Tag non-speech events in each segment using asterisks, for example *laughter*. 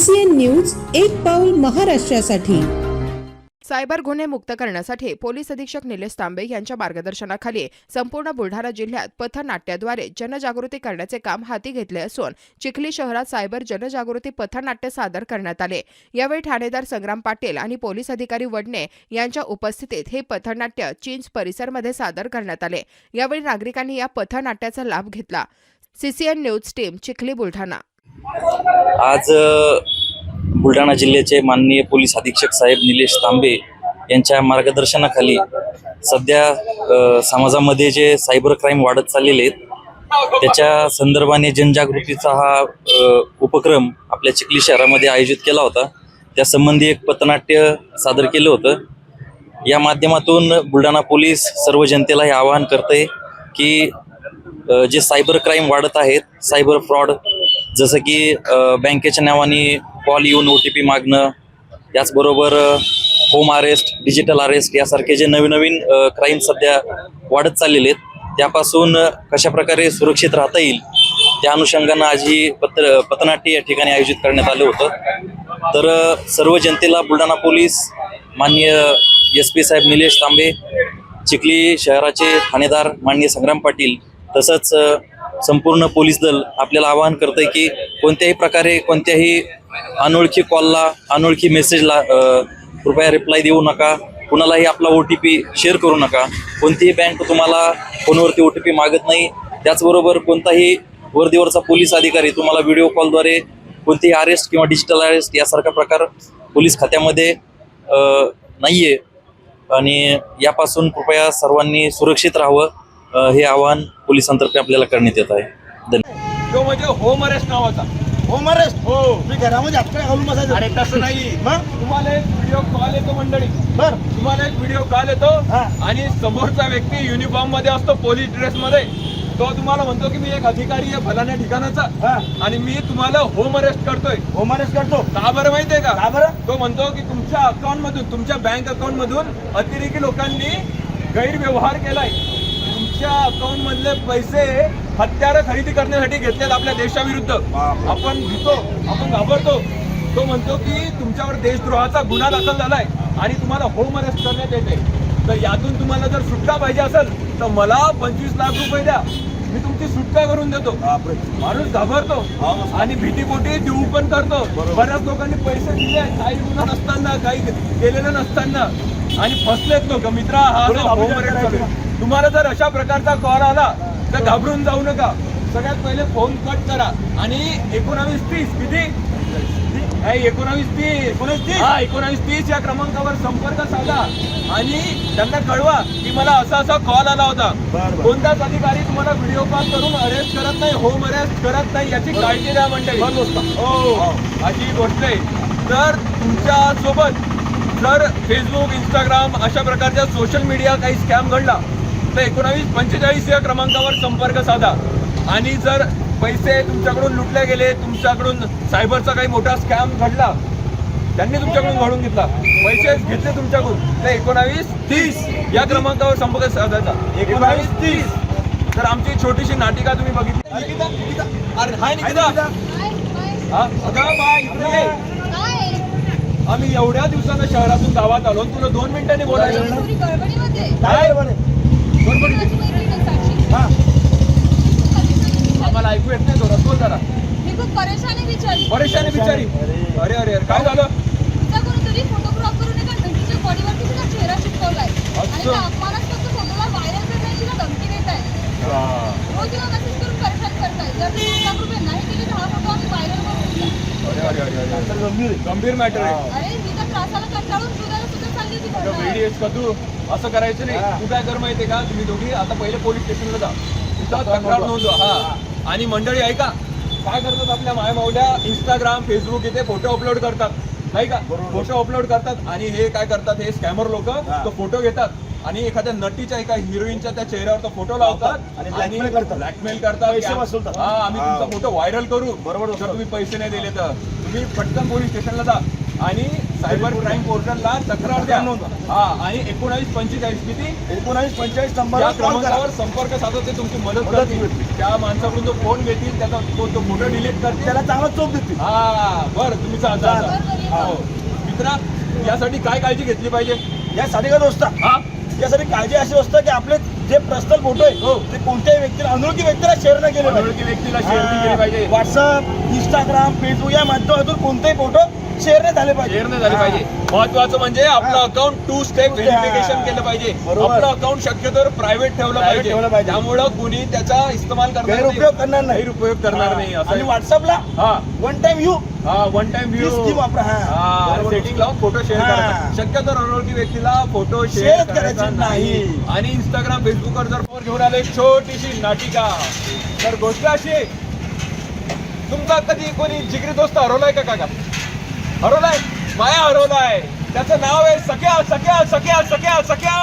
ACN news एक पाऊल महाराष्ट्रासाठी. सायबर गुन्हे मुक्त करण्यासाठी पोलीस अधीक्षक निलेश तांबे यांच्या मार्गदर्शनाखाली संपूर्ण बुलढाणा जिल्ह्यात पथनाट्याद्वारे जनजागृती करण्याचे काम हाती घेतले असून चिखली शहरात सायबर जनजागृती पथनाट्य सादर करण्यात आले. यावेळी ठाणेदार संग्राम पाटील आणि पोलीस अधिकारी वडणे यांच्या उपस्थितीत हे पथनाट्य चिंच परिसरमध्ये सादर करण्यात आले. यावेळी नागरिकांनी या पथनाट्याचा लाभ घेतला. CCN news team Chikhli Buldhana. आज बुलढाणा जिल्ह्याचे माननीय पोलीस अधीक्षक साहेब निलेश तांबे यांच्या मार्गदर्शनाखाली सध्या समाजामध्ये जे सायबर क्राईम वाढत चाललेले आहेत त्याच्या संदर्भाने जनजागृतीचा हा उपक्रम आपल्या चिखली शहरामध्ये आयोजित केला होता. त्यासंबंधी एक पथनाट्य सादर केलं होतं. या माध्यमातून बुलढाणा पोलीस सर्व जनतेला हे आवाहन करते की जे सायबर क्राईम वाढत आहेत सायबर फ्रॉड जसं की बँकेच्या नावाने कॉल येऊन ओ टी पी मागणं याचबरोबर होम अरेस्ट डिजिटल अरेस्ट यासारखे जे नवीन नवीन क्राईम सध्या वाढत चाललेले आहेत त्यापासून कशाप्रकारे सुरक्षित राहता येईल त्या अनुषंगानं आज ही पत्र पथनाट्य या ठिकाणी आयोजित करण्यात आलं होतं. तर सर्व जनतेला बुलढाणा पोलीस माननीय एस पी साहेब निलेश तांबे चिखली शहराचे ठाणेदार माननीय संग्राम पाटील तसंच संपूर्ण पोलीस दल आपल्याला आवाहन करतंय की कोणत्याही प्रकारे कोणत्याही अनोळखी कॉलला अनोळखी मेसेजला कृपया रिप्लाय देऊ नका. कुणालाही आपला ओ टी पी शेअर करू नका. कोणतीही बँक तुम्हाला फोनवरती ओ टी पी मागत नाही. त्याचबरोबर कोणताही वर्दीवरचा पोलीस अधिकारी तुम्हाला व्हिडिओ कॉलद्वारे कोणतेही अरेस्ट किंवा डिजिटल अरेस्ट यासारखा प्रकार पोलीस खात्यामध्ये नाही नाहीये. आणि यापासून कृपया सर्वांनी सुरक्षित राहावं. हे आवाहन पोलिसांतर्फे आपल्याला करण्यात येत आहे. धन्यवाद. तो म्हणजे होम अरेस्ट नावाचा. Home arrest? हो. मी घरामध्ये हातकडे घालून बसायचं. अरे तसं नाही. *laughs* मग? तुम्हाला एक व्हिडिओ कॉल येतो मंडळी. बर. तुम्हाला एक व्हिडिओ कॉल येतो. हा. आणि समोरचा व्यक्ती युनिफॉर्ममध्ये असतो पोलीस ड्रेस मध्ये. तो तुम्हाला म्हणतो की मी एक अधिकारी आहे फलाण्या ठिकाणाचा. हा. आणि मी तुम्हाला होम अरेस्ट करतोय. होम अरेस्ट करतो. का बरं माहितीये का? का बरं? तो म्हणतो की तुमच्या अकाउंट मधून तुमच्या बँक अकाउंट मधून अतिरेकी लोकांनी गैरव्यवहार केलाय. तुमच्या अकाउंट मधले पैसे हत्यारं खरेदी करण्यासाठी घेतलेत आपल्या देशाविरुद्ध. आपण भीतो आपण घाबरतो. तो म्हणतो की तुमच्यावर देशद्रोहाचा गुन्हा दाखल झालाय आणि तुम्हाला होम अरेस्ट करण्यात येते तर यातून तुम्हाला जर सुटका पाहिजे असेल तर मला पंचवीस लाख रुपये द्या. मी तुमची सुटका करून देतो. माणूस घाबरतो. आणि भीतीपोटी देऊ पण करतो. बऱ्याच लोकांनी पैसे दिले काही गुन्हा नसताना काही केलेलं नसताना. आणि फसलेत लोक. मित्रा हा. तुम्हाला जर अशा प्रकारचा कॉल आला तर घाबरून जाऊ नका. सगळ्यात पहिले फोन कट करा. आणि एकोणावीस तीस किती? एकोणावीस तीस एकोणीस तीस. हा एकोणावीस तीस या क्रमांकावर संपर्क साधा. आणि त्यांना कळवा की मला असा असा कॉल आला होता. कोणताच अधिकारी तुम्हाला व्हिडिओ कॉल करून अरेस्ट करत नाही होम अरेस्ट करत नाही याची काळजी द्या मंडळी. हो अशी गोष्ट आहे. तर तुमच्यासोबत जर फेसबुक इंस्टाग्राम अशा प्रकारच्या सोशल मीडिया काही स्कॅम घडला तर एकोणावीस पंचेचाळीस या क्रमांकावर संपर्क साधा. आणि जर पैसे तुमच्याकडून लुटले गेले तुमच्याकडून सायबरचा काही मोठा स्कॅम घडला. त्यांनी तुमच्याकडून घडून घेतला. पैसे घेतले तुमच्याकडून. तर एकोणावीस तीस या क्रमांकावर संपर्क साधायचा. एकोणावीस तीस. तर आमची छोटीशी नाटिका तुम्ही बघितली. हा. आम्ही एवढ्या दिवसानं शहरातून गावात आलो तुला दोन मिनिटांनी बोलायचं काय हा आम्हाला ऐकू येत नाही जोरात बोल जरा. मी खूप परेशानी बिचारी परेशानी बिचारी अरे अरे अरे काय झालं? तिचा कोणीतरी फोटोग्राफ करून एका घंटीच्या बॉडीवरती तिचा चेहरा चिटकवलाय आणि असं. त्या अपमानास्पद फोटोला व्हायरल करण्याची तिला धमकी देत आहे रोज तिला मेसेज करून परेशान करताय. जर ती दोन लाख रुपये नाही दिली तर हा फोटो आम्ही व्हायरल करून अरे अरे अरे अरे. तर गंभीर आहे. गंभीर मॅटर आहे. अरे मी तर त्रासाला कंटाळून सुधायला सुद्धा चालली होती अगं घरनं. वेडी आहेस का तू? असं करायचं. नाही. तू काय कर माहितीये का? तुम्ही दोघी आता पहिले पोलीस स्टेशनला जा. तिथं तक्रार नोंदवा. हा. आणि मंडळी ऐका काय करतात आपल्या मायमावल्या इंस्टाग्राम फेसबुक इथे फोटो अपलोड करतात नाही का. फोटो अपलोड करतात आणि हे काय करतात हे स्कॅमर लोक. तो फोटो घेतात आणि एखाद्या नटीच्या एका हिरोईनच्या त्या चेहऱ्यावर तो फोटो लावतात आणि. ब्लॅकमेल करतात. हा आम्ही. तुमचा फोटो व्हायरल करू बरोबर जर. तुम्ही पैसे नाही दिले तर तुम्ही पटकन पोलीस स्टेशनला जा आणि सायबर क्राईम पोर्टलला तक्रार द्या. हा आणि एकोणावीस पंचेचाळीस किती? एकोणावीस पंचेचाळीस या करा. क्रमांकावर संपर्क साधत ते तुमची मदत करतील. त्या माणसाकडून जो फोन घेतील त्याचा तो तो फोटो डिलीट करतील. त्याला चांगला चोप देतील. हा बर तुम्ही. हो. मित्रा यासाठी काय काळजी घेतली पाहिजे? यासाठी काय दोस्त? हा? यासाठी काळजी अशी असतं की आपले जे पर्सनल फोटो आहे हो. ते कोणत्याही व्यक्तीला अनोळखी व्यक्तीला शेअर नाही केले अनोळखी व्यक्तीला शेअर केले पाहिजे. व्हॉट्सअप इंस्टाग्राम फेसबुक या माध्यमातून कोणतेही फोटो शेअर नाही झाले पाहिजे. शेअर नाही झाले पाहिजे. महत्वाचं म्हणजे आपलं. Account to step. व्हेरिफिकेशन केलं पाहिजे. बरोबर. आपलं अकाउंट शक्यतो प्रायव्हेट ठेवलं Private पाहिजे. ठेवलं पाहिजे. त्यामुळं कुणी त्याचा इस्तेमाल करणार गैरउपयोग करणार नाही. गैरउपयोग करणार नाही आणि असं व्हॉट्सअपला हा. वन टाइम यू हा वन टाइम ही व्ह्यू स्कीम वापरा हा. बरोबर. सेटिंग लावून फोटो शेअर हा. करायचा. शक्यतो अनोळखी व्यक्तीला फोटो शेअर करायचे करायचा नाही. नाही. आणि इंस्टाग्राम फेसबुकवर जर फोन घेऊन आले एक छोटीशी नाटिका. तर गोष्ट अशी आहे, तुमचा कधी कोणी जिगरी दोस्त हरवलाय का काका? हरवलाय माया हरवलाय त्याचं नाव आहे सख्या सख्या सख्या सख्या सख्या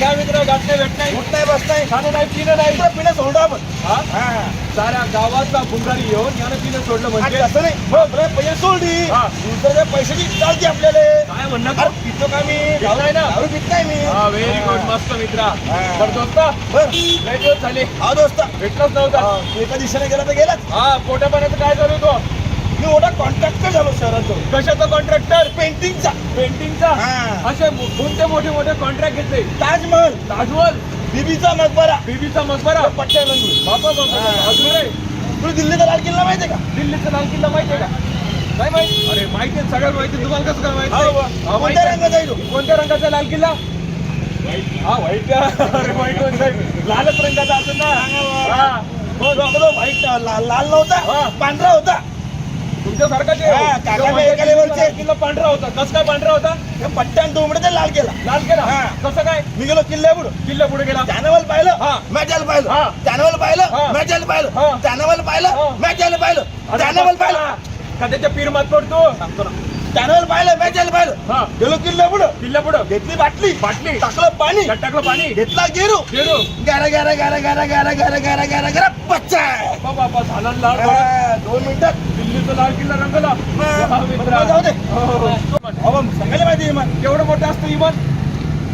काय मित्र गाठणे भेट नाही. उठ नाही बस नाही खाणं नाही पिणं नाही. दुसरं पिणं सोडू आपण. हा? साऱ्या गावाचा भुंगारी येऊन यानं पिणं सोडलं आणि म्हणजे असं नाही. पैसे सोडली. हा. दुसऱ्या पैशाची चालते आपल्याला. काय म्हणणं अरे पितो का मी? पित नाही ना? दारू पित नाही मी. हा व्हेरी गुड मस्त मित्रा. हा. तर दोस्ता बर. लय दिवस झाले. हा दोस्त. भेटलोच नव्हता. तू एका दिशेने गेला तर गेलाच. हा पोट्या पाण्याचं काय चालू तो? मी मोठा कॉन्ट्रॅक्टर झालो शहरात कशाचा कॉन्ट्रॅक्टर पेंटिंगचा पेंटिंगचा हा. असे कोणते मोठे मोठे कॉन्ट्रॅक्ट घेतले? ताजमहल. ताजमहल? बीबीचा मकबरा. बीबीचा मकबरा? पट्ट्या बापा बापा. अजून रे तुला दिल्लीचा लाल किल्ला माहितीये का? दिल्लीचा लाल किल्ला माहितीये का? नाही माहिती? अरे माहिती आहे. सगळं माहिती आहे. तुम्हाला कसं काय माहिती हा. हा, माहिती कोणत्या आहे. रंगाचा आहे तो? कोणत्या रंगाचा लाल किल्ला? हा व्हाईट अरे व्हाईट लालच रंगाचा असेल ना? लाल. नव्हता पांढरा होता. तो किल्ला पांढरा होता. कसं काय पांढरा होता? पट्ट्यान दोमडे लाल केला. लाल केला? हा. कसं काय? मी गेलो किल्ल्या पुढं. किल्ला पुढे गेला? चॅनल पाहिलं हा. मॅचल पाहिलं हा. चॅनल पाहिलं. मॅचल हा. पाहिलं चॅनल पाहिलं. मॅचल पाहिलं चॅनल पाहिलं का? त्याच्या पीर मात पडतो? सांगतो ना. चॅनल पाहिलं हा. गेलो किल्ल्या पुढं. किल्ला पुढं. घेतली बाटली. बाटली. टाकलं पाणी. टाकलं पाणी. घेतला गेरू. गेलो गारा गारा गारा गारा गारा गारा गारा गारा गारा पच्चा. झाला. हा, दोन मिनिटात लाल किल्ला रंगला. जाऊ दे. हो, सांगायला माहिती मग केवढं मोठं असतं इमान?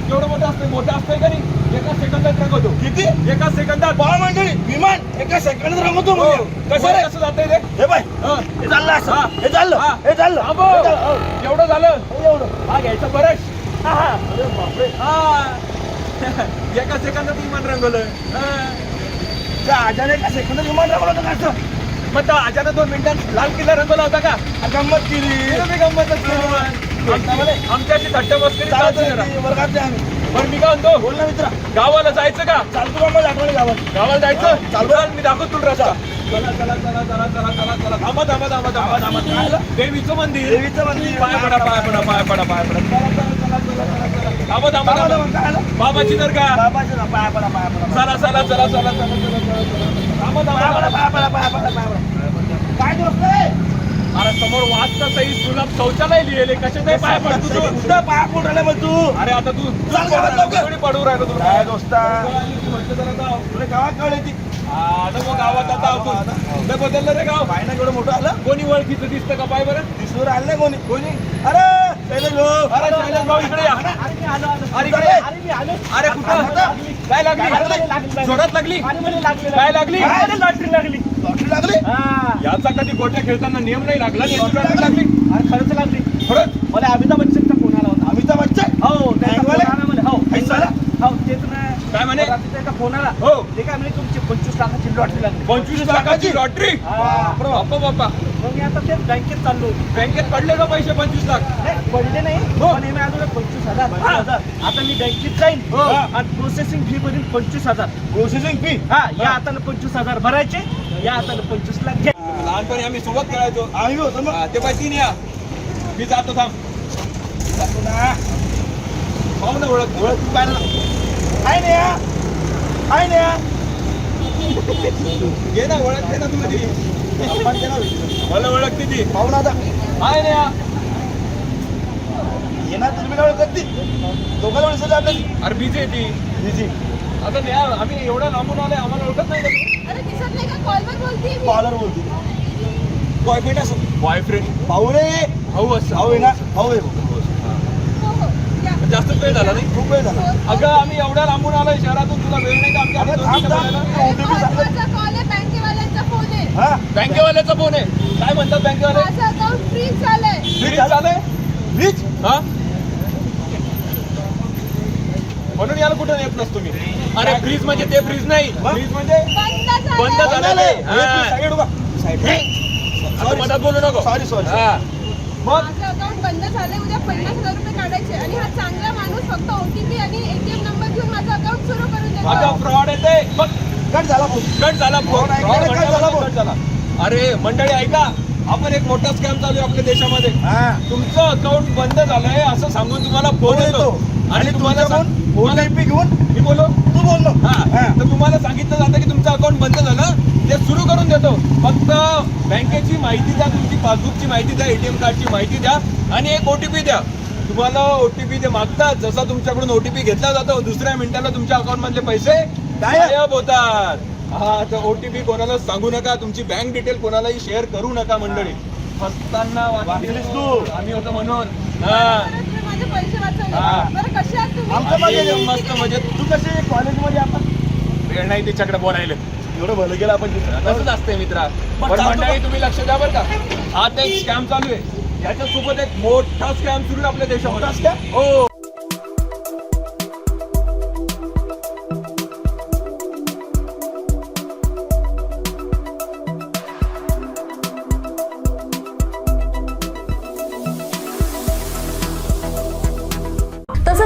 केवढं मोठं असतं मोठं असतंय का नाही? एका सेकंदात रंगवतो. किती? एका सेकंदात. बाळ मंडळी विमान एका सेकंदात रंगवतो हो. म्हणजे. कसं रे कसं जातंय रे हे बाय. हं. चाललं हा. असं हे. चाललं. हा. चाललं. हे. एवढं झालं. एवढं. हा घ्यायचा बरं हा, हा. अरे बापरे. हा. एका सेकंदात इमान रंगवलं. त्या आजाने एका सेकंदात विमान रंगवलं होतं असं? मग अचानक दोन मिनिटात लाल किल्ला रंगवला होता का? गंमत केली. मी गंमतच केली. आमच्याशी थट्टा मस्करी आम्ही. पण मी काय म्हणतो? बोल ना मित्रा. गावाला जायचं का? चालतो का मग आठवणी गावात. गावाला जायचं? चालू. मी दाखवतो तुला रस्ता. चला चला चला चला चला चला चला. थांबा थांबा थांबा थांबा थांबा. देवीचं मंदिर. देवीचं मंदिर. पाय पडा पाय पडा पाय पडा पाय पडा. चला चला चला. थांबा थांबा बाबाची तर का? चला चला चला चला थांबा अरे समोर वाचता सही तुला शौचालय लिहिले कसे नाही पाय पडतो तू. कुठं पाय पडायला मग तू? अरे आता तू थोडी पडू राहिलो तू काय तुला गावात कळले ती. आता मग गावात आता. तू बदललं रे गाव. बायना एवढं मोठं आलं? कोणी ओळखीचं दिसतं का पाय बरं? दिसून आलं कोणी. कोणी? अरे! अरे शैलेश भाऊ इकडे या। अरे इकडे। या. अरे कुठं? काय लागली? जोरात लागली? काय लागली? लॉटरी लागली? लॉटरी लागली याचा कधी गोट्या खेळताना नियम नाही लागला लागली? खरंच लागली. खरंच? मला अमिताभ बच्चनचा फोन आला होता. अमिताभ बच्चन? हो? हो? हो काय म्हणे? फोन आला. हो. ते काय म्हणे तुमची पंचवीस लाखाची लॉटरी लागली. पंचवीस लाखाची लॉटरी? हा. बाप्पा बाप्पा मग मी आता तेच बँकेत चाललो. बँकेत पडले का पैसे पंचवीस लाख? नाही पडले नाही. हो. पण हे मी अजून पंचवीस हजार आता मी बँकेत जाईन. हो. आणि प्रोसेसिंग फी भरीन पंचवीस हजार. प्रोसेसिंग फी हा या हाताने पंचवीस हजार भरायचे या हाताने पंचवीस लाख घ्या. लहानपणी आम्ही सोबत खेळायचो. आम्ही होतो मग? हा, ते पाय तीन या. मी जातो थांब. पाहू ना. ओळख ओळख तू काय काय नाही हा? काय नाही हा? घे ना ओळख घे ना तुला ती आपण त्याला विचारू. मला ओळखते ती. पाहू ना आता हाय ना या. येणार तुम्ही काय ओळखत. ती दोघांना ओळखत आपल्याला अरे बिझी आहे ती. बिझी. आता न्या आम्ही एवढ्या लांबून आले आम्हाला ओळखत नाही? अरे दिसत नाही का? कॉलवर बोलते कॉलर बोलते. बॉयफ्रेंड असं. बॉयफ्रेंड भाऊ रे. भाऊ असं. भाऊ आहे ना? भाऊ आहे हो हो. जास्त वेळ झाला नाही? खूप वेळ झाला. अगं आम्ही एवढ्या लांबून आलोय शहरातून तुला वेळ नाही का आमच्या हा? बँकेवाल्याचा फोन आहे. काय म्हणतात बँकेवाले? माझं अकाउंट फ्रीज झालंय. फ्रीज झालंय? हा? म्हणून याला कुठं येत नसतो मी. अरे फ्रीज म्हणजे ते फ्रीज नाही. फ्रीज म्हणजे बंद बंद झालंय. झालं ते. हा. साईड उभा. साईड आता मधात बोलू नको. Sorry, sorry. हा. मग? माझं अकाउंट बंद झालंय. उद्या पन्नास हजार रुपये काढायचे. आणि हा चांगला माणूस फक्त ओटीपी आणि एटीएम नंबर घेऊन माझं अकाउंट सुरू करून देतो. झाला कट झाला फोन. कट झाला म्हणजे फोन. कट झाला. अरे मंडळी ऐका. आपण एक मोठा स्कॅम चालू आहे आपल्या देशामध्ये. हा. तुमचं अकाउंट बंद झालंय असं सांगून तुम्हाला फोन येतो. आणि तुम्हाला घेऊन मी बोलो तू बोललो. हा. हा. तर तुम्हाला सांगितलं जातं की तुमचं अकाउंट बंद झालं. ते सुरू करून देतो. फक्त बँकेची माहिती द्या तुमची पासबुकची माहिती द्या एटीएम कार्डची माहिती द्या आणि एक ओटीपी द्या. तुम्हाला ओटीपी ते मागतात. जसा तुमच्याकडून ओटीपी घेतला जातो दुसऱ्या मिनिटाला तुमच्या अकाउंट मधले पैसे गायब. होतात हा तर ओटीपी कोणाला सांगू नका. तुमची बँक डिटेल कोणालाही शेअर करू नका मंडळी. फसताना वाचलीस तू. आम्ही होतो म्हणून. हा. हा. आमचं मस्त म्हणजे तू कसे कॉलेजमध्ये आपण वेळ नाही तिच्याकडे बोलायला. एवढं भलं गेलं आपण तसंच असते मित्रा. पण पण चालतो मंडळी का? तुम्ही लक्ष द्या बरं का. आता एक स्कॅम चालू आहे. याच्यासोबत एक मोठा स्कॅम सुरू आहे आपल्या देशामध्ये. मोठा scam? हो.